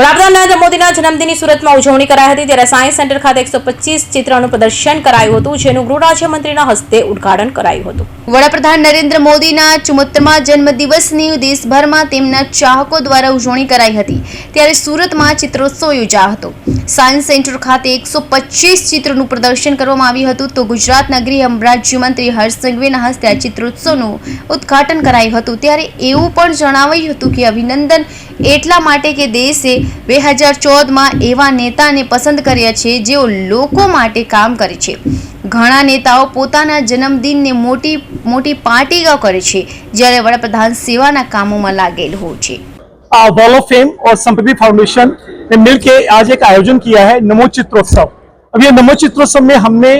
વડાપ્રધાન નરેન્દ્ર મોદીના જન્મદિનની સુરતમાં ઉજવણી કરાઈ હતી ત્યારે સાયન્સ સેન્ટર ખાતે એકસો પચીસ ચિત્રનું પ્રદર્શન કરાયું હતું, જેનું ગૃહ રાજ્યમંત્રીના હસ્તે ઉદઘાટન કરાયું હતું. વડાપ્રધાન નરેન્દ્ર મોદીના ચુમ્મોતેરમા જન્મદિવસની દેશભરમાં તેમના ચાહકો દ્વારા ઉજવણી કરાઈ હતી, ત્યારે સુરતમાં ચિત્રોત્સવ યોજાયો હતો. સાયન્સ સેન્ટર ખાતે એકસો પચીસ ચિત્રોનું પ્રદર્શન કરવામાં આવ્યું હતું. તો ગુજરાતના ગૃહ રાજ્યમંત્રી હર્ષ સંઘવીના હસ્તે આ ચિત્રોત્સવનું ઉદ્ઘાટન કરાયું હતું. ત્યારે એવું પણ જણાવાયું હતું કે અભિનંદન એટલા માટે કે દેશે બે હજાર ચૌદમાં એવા નેતાને પસંદ કર્યા છે જેઓ લોકો માટે કામ કરે છે. ઘણા નેતાઓ પોતાના જન્મદિનને મોટી મોટી પાર્ટીઓ કરે છે જ્યારે વડાપ્રધાન સેવાના કામોમાં લાગેલ હોય છે. वॉल ऑफ़ फेम और संप्रति फाउंडेशन ने मिलकर आज एक आयोजन किया है नमो चित्रोत्सव। अब ये नमो चित्रोत्सव में हमने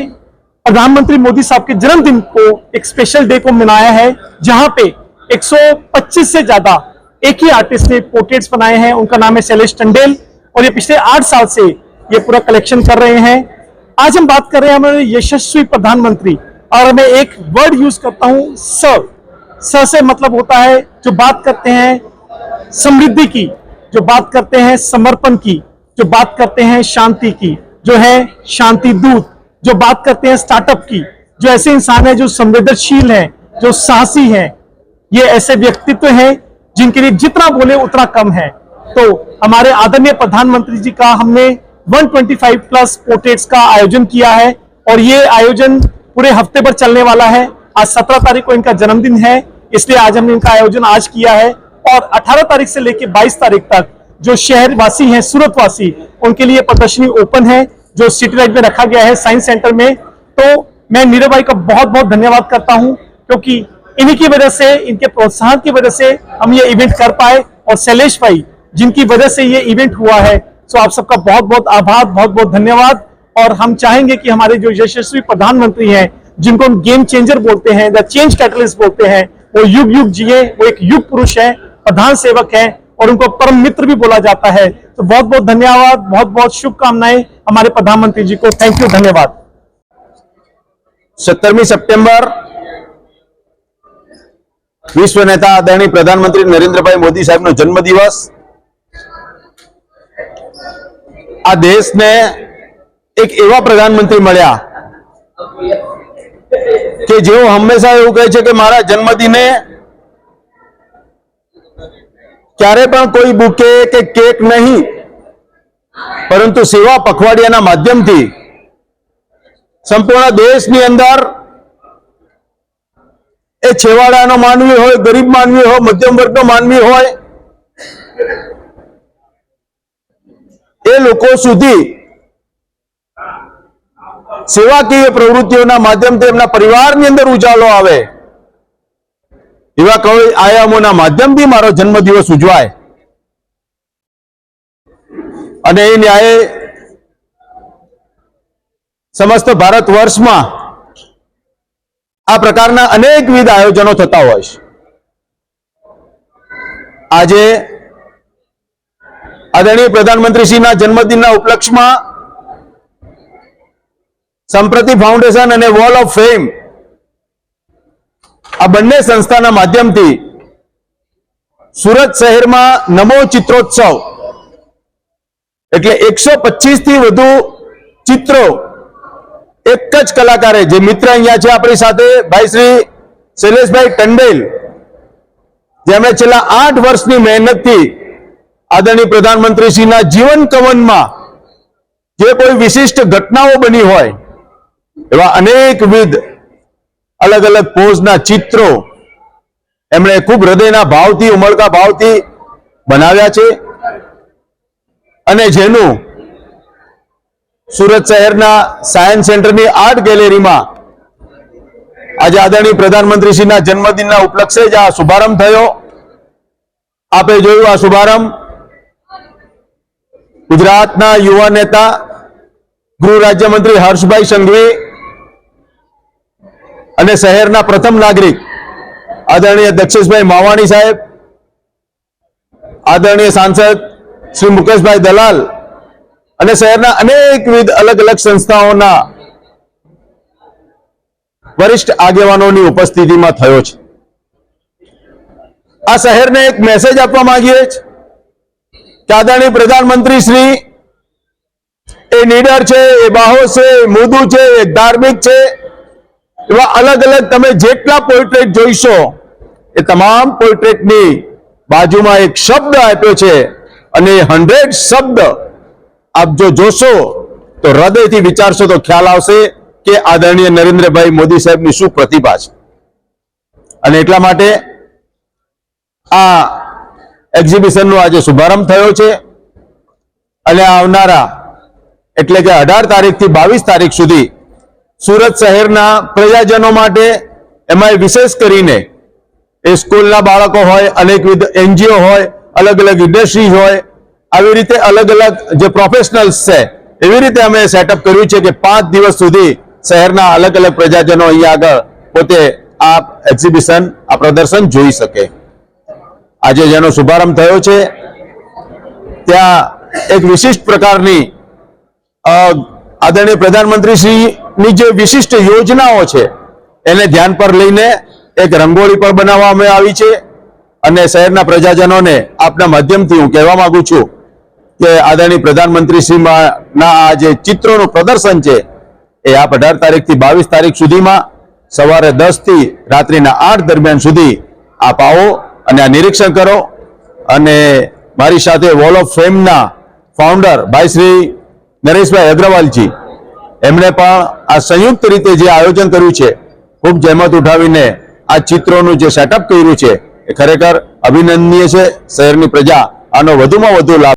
प्रधानमंत्री मोदी साहब के जन्मदिन को एक स्पेशल डे को मनाया है, जहाँ पे 125 से ज़्यादा एक ही आर्टिस्ट ने पोर्ट्रेट्स बनाए हैं। उनका नाम है शैलेश टंडेल और ये पिछले आठ साल से ये पूरा कलेक्शन कर रहे हैं। आज हम बात कर रहे हैं हमारे यशस्वी प्रधानमंत्री और मैं एक वर्ड यूज़ करता हूँ स स से मतलब होता है जो बात करते हैं समृद्धि की, जो बात करते हैं समर्पण की, जो बात करते हैं शांति की, जो है शांति दूत, जो बात करते हैं स्टार्टअप की, जो ऐसे इंसान है जो संवेदनशील है, जो साहसी है, ये ऐसे व्यक्तित्व हैं जिनके लिए जितना बोले उतना कम है। तो हमारे आदरणीय प्रधानमंत्री जी का हमने 125 प्लस पोर्ट्रेट्स का आयोजन किया है और ये आयोजन पूरे हफ़्ते भर चलने वाला है। आज 17 तारीख को इनका जन्मदिन है, इसलिए आज हमने इनका आयोजन आज किया है। और 18 तारीख से लेकर 22 तारीख तक जो शहर वासी हैं सूरत वासी उनके लिए प्रदर्शनी ओपन है, जो सिटी लाइट में रखा गया है, साइंस सेंटर में। तो मैं नीरव भाई का बहुत बहुत धन्यवाद करता हूँ, क्योंकि इन्हीं की वजह से, इनके प्रोत्साहन की वजह से हम ये इवेंट कर पाए और शैलेश भाई, जिनकी वजह से ये इवेंट हुआ है। सो आप सबका बहुत बहुत आभार बहुत बहुत धन्यवाद। और हम चाहेंगे कि हमारे जो यशस्वी प्रधानमंत्री हैं, जिनको हम गेम चेंजर बोलते हैं द चेंज कैटलिस्ट बोलते हैं, वो युग युग जिए, वो एक युग पुरुष है। प्रधान सेवक है और उनको परम मित्र भी बोला जाता है तो बहुत बहुत धन्यवाद बहुत बहुत शुभकामनाएं हमारे प्रधानमंत्री जी को थैंक यू धन्यवाद સત્તરમી સપ્ટેમ્બર વિશ્વ નેતા આદરણીય પ્રધાનમંત્રી નરેન્દ્રભાઈ મોદી સાહેબનો જન્મદિવસ આ દેશને એક એવા પ્રધાનમંત્રી મળ્યા કે જેઓ હંમેશા એવું કહે છે કે મારા જન્મદિને ક્યારે પણ કોઈ બુકે કે કેક નહીં. પરંતુ સેવા પખવાડિયાના માધ્યમથી સંપૂર્ણ દેશની અંદર એ છેવાડાનો માનવી હોય, ગરીબ માનવી હોય, મધ્યમ વર્ગનો માનવી હોય, એ લોકો સુધી સેવાકીય પ્રવૃત્તિઓના માધ્યમથી એમના પરિવારની અંદર ઉજાલો આવે. એવા કોઈ આયામોના માધ્યમથી મારો જન્મદિવસ ઉજવાય. અને એ ન્યાય સમસ્ત ભારત વર્ષમાં આ પ્રકારના અનેકવિધ આયોજનો થતા હોય છે. આજે આદરણીય પ્રધાનમંત્રીશ્રીના જન્મદિનના ઉપલક્ષમાં સંપ્રતિ ફાઉન્ડેશન અને વોલ ઓફ ફેમ આ બંને સંસ્થાના માધ્યમથી સુરત શહેરમાં નમો ચિત્રોત્સવ એટલે એકસો થી વધુ ચિત્રો એક જ કલાકારે, જે મિત્ર અહીંયા છે આપણી સાથે, ભાઈ શ્રી શૈલેષભાઈ ટંડેલ જેમણે છેલ્લા આઠ વર્ષની મહેનતથી આદરણીય પ્રધાનમંત્રીશ્રીના જીવન કવનમાં જે કોઈ વિશિષ્ટ ઘટનાઓ બની હોય, એવા અનેકવિધ અલગ અલગ પોઝના ચિત્રો એમણે ખૂબ હૃદયના ભાવથી, ઉમળકા ભાવથી બનાવ્યા છે. અને જેનું સુરત શહેરના સાયન્સ સેન્ટરની આર્ટ ગેલેરીમાં આજે આદરણીય પ્રધાનમંત્રીશ્રીના જન્મદિનના ઉપલક્ષે જ આ શુભારંભ થયો. આપે જોયું આ શુભારંભ. ગુજરાતના યુવા નેતા ગૃહ રાજ્યમંત્રી હર્ષભાઈ સંઘવી અને શહેરના પ્રથમ નાગરિક આદરણીય દક્ષેશભાઈ માવાણી સાહેબ, આદરણીય સાંસદ શ્રી મુકેશભાઈ દલાલ અને શહેરના અનેકવિધ અલગ અલગ સંસ્થાઓના વરિષ્ઠ આગેવાનોની ઉપસ્થિતિમાં થયો છે. આ શહેરને એક મેસેજ આપવા માંગીએ છીએ કે આદરણીય પ્રધાનમંત્રી શ્રી, એ નીડર છે, એ બાહો છે, એ મુદુ છે, એ ધાર્મિક છે એવા અલગ અલગ તમે જેટલા પોર્ટ્રેટ જોઈશો, એ તમામ પોર્ટ્રેટની બાજુમાં એક શબ્દ આપ્યો છે અને એ હંડ્રેડ શબ્દ આપ જો જોશો તો હૃદયથી વિચારશો તો ખ્યાલ આવશે કે આદરણીય નરેન્દ્રભાઈ મોદી સાહેબની શું પ્રતિભા છે. અને એટલા માટે આ એક્ઝિબિશનનો આજે શુભારંભ થયો છે અને આવનારા એટલે કે અઢાર તારીખથી બાવીસ તારીખ સુધી સુરત શહેરના પ્રજાજનો માટે એમાં વિશેષ કરીને એ સ્કૂલના બાળકો હોય અનેકવિધ એનજીઓ હોય અલગ અલગ ઇન્ડસ્ટ્રી હોય, આવી રીતે અલગ અલગ જે પ્રોફેશનલ્સ છે, એવી રીતે અમે સેટઅપ કર્યું છે કે પાંચ દિવસ સુધી શહેરના અલગ અલગ પ્રજાજનો અહીંયા આગળ પોતે આ એક્ઝિબિશન આ પ્રદર્શન જોઈ શકે. આજે જેનો શુભારંભ થયો છે, ત્યાં એક વિશિષ્ટ પ્રકારની આદરણીય પ્રધાનમંત્રી શ્રીની જે વિશિષ્ટ યોજનાઓ છે, એને ધ્યાન પર લઈને એક રંગોળી પણ બનાવવામાં આવી છે. અને શહેરના પ્રજાજનોને આપના માધ્યમથી હું કહેવા માંગુ છું કે આદરણીય પ્રધાનમંત્રી શ્રી ના આ જે ચિત્રોનું પ્રદર્શન છે, એ આપ અઢાર તારીખથી બાવીસ તારીખ સુધીમાં સવારે દસથી રાત્રિના આઠ દરમિયાન સુધી આપ આવો અને આ નિરીક્ષણ કરો. અને મારી સાથે વોલ ઓફ ફેમના ફાઉન્ડર ભાઈ શ્રી નરેશભાઈ અગ્રવાલજી એમણે પણ આ સંયુક્ત રીતે જે આયોજન કર્યું છે, ખૂબ જહેમત ઉઠાવીને આ ચિત્રોનું જે સેટઅપ કર્યું છે, એ ખરેખર અભિનંદનીય છે શહેરની પ્રજા. આનો વધુમાં વધુ લાભ